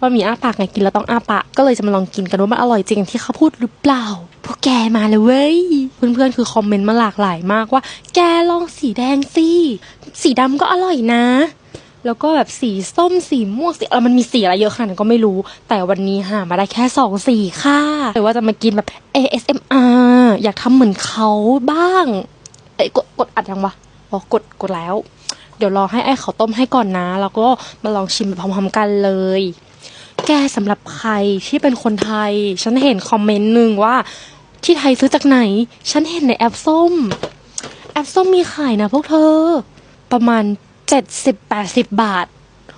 ก็มีอ้าปากไงกินแล้วต้องอ้าปากก็เลยจะมาลองกินกันว่ามันอร่อยจริงที่เขาพูดหรือเปล่าพวกแกมาเลยเว้ยเพื่อนๆคือคอมเมนต์มาหลากหลายมากว่า แกลองสีแดงสิสีดำก็อร่อยนะ แล้วก็แบบสีส้มสีม่วงสีเออมันมีสีอะไรเยอะขนาดนั้นก็ไม่รู้ แต่วันนี้หามาได้แค่สองสีค่ะแต่ว่าจะมากินแบบ ASMR อยากทำเหมือนเขาบ้างเอ้ยกดกดอัดยังวะอ๋อกดกดแล้ว เดี๋ยวรอให้ไอ้เขาต้มให้ก่อนนะ แล้วก็มาลองชิมไปพร้อมๆกันเลย แกสำหรับใครที่เป็นคนไทย ฉันเห็นคอมเมนต์หนึ่งว่า ที่ไทยซื้อจากไหน ฉันเห็นในแอปส้ม แอปส้มมีขายนะพวกเธอ ประมาณเจ็ดสิบแปดสิบบาท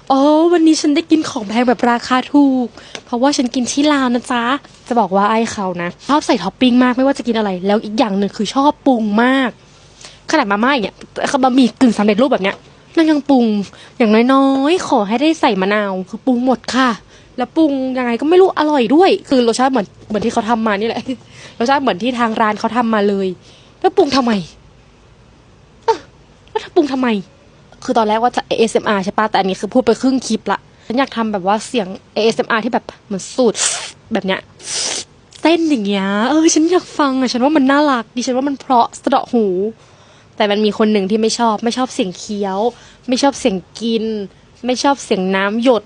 โอ้วันนี้ฉันได้กินของแพงแบบราคาถูก เพราะว่าฉันกินที่ลาวนะจ๊ะ จะบอกว่าไอ้เขานะชอบใส่ท็อปปิ้งมากไม่ว่าจะกินอะไร แล้วอีกอย่างหนึ่งคือชอบปรุงมาก ขนาดมาม่าอย่างเงี้ยบะหมี่กึ่งสำเร็จรูปแบบเนี้ยนางยังปรุงอย่างน้อยๆ ขอให้ได้ใส่มะนาว คือปรุงหมดค่ะ แล้วปรุงยังไงก็ไม่รู้อร่อยด้วย คือรสชาติเหมือนเหมือนที่เขาทำมานี่แหละรสชาติเหมือนที่ทางร้านเขาทำมาเลย แล้วปรุงทำไมเออแล้วปรุงทำไม คือตอนแรกว่าจะ ASMR ใช่ปะแต่อันนี้คือพูดไปครึ่งคลิปละฉันอยากทำแบบว่าเสียง ASMR ที่แบบเหมือนสูตรแบบเนี้ยเต้นอย่างเงี้ยเออฉันอยากฟังอะฉันว่ามันน่ารักดิฉันว่ามันเพราะสะเดาะหู แต่มันมีคนหนึ่งที่ไม่ชอบ ไม่ชอบเสียงเคี้ยว ไม่ชอบเสียงกิน ไม่ชอบเสียงน้ำหยด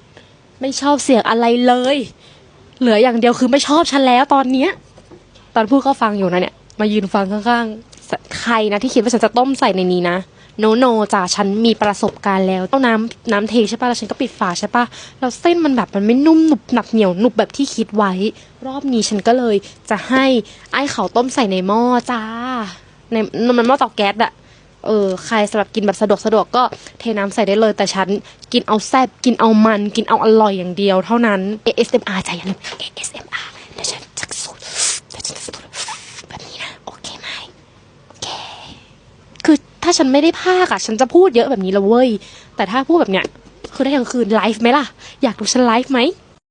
ไม่ชอบเสียงอะไรเลย เหลืออย่างเดียวคือไม่ชอบฉันแล้วตอนเนี้ย ตอนพูดก็ฟังอยู่นะเนี่ย มายืนฟังข้างๆ ใครนะที่คิดว่าฉันจะต้มใส่ในนี้นะ โนโนจ้ะฉันมีประสบการณ์แล้วต้องน้ำน้ำเทใช่ปะแล้วฉันก็ปิดฝาใช่ปะแล้วเส้นมันแบบมันไม่นุ่มหนุบหนับเหนียวหนุบแบบที่คิดไว้ รอบนี้ฉันก็เลยจะให้ไอ้เขาต้มใส่ในหม้อจ้า ในมันหม้อเตาแก๊สอะ เออใครสำหรับกินแบบสะดวกสะดวกก็เทน้ำใส่ได้เลย แต่ฉันกินเอาแซ่บกินเอามัน กินเอาอร่อยอย่างเดียวเท่านั้น ASMR ใจอย่าลืม ASMR เดี๋ยวฉันจะสูดเดี๋ยวฉันจะสูดแบบนี้นะ โอเคไหมโอเค คือถ้าฉันไม่ได้พากอะฉันจะพูดเยอะแบบนี้ละเว้ย แต่ถ้าพูดแบบเนี้ยคือได้กลางคืนไลฟ์ไหมล่ะ อยากดูฉันไลฟ์ไหม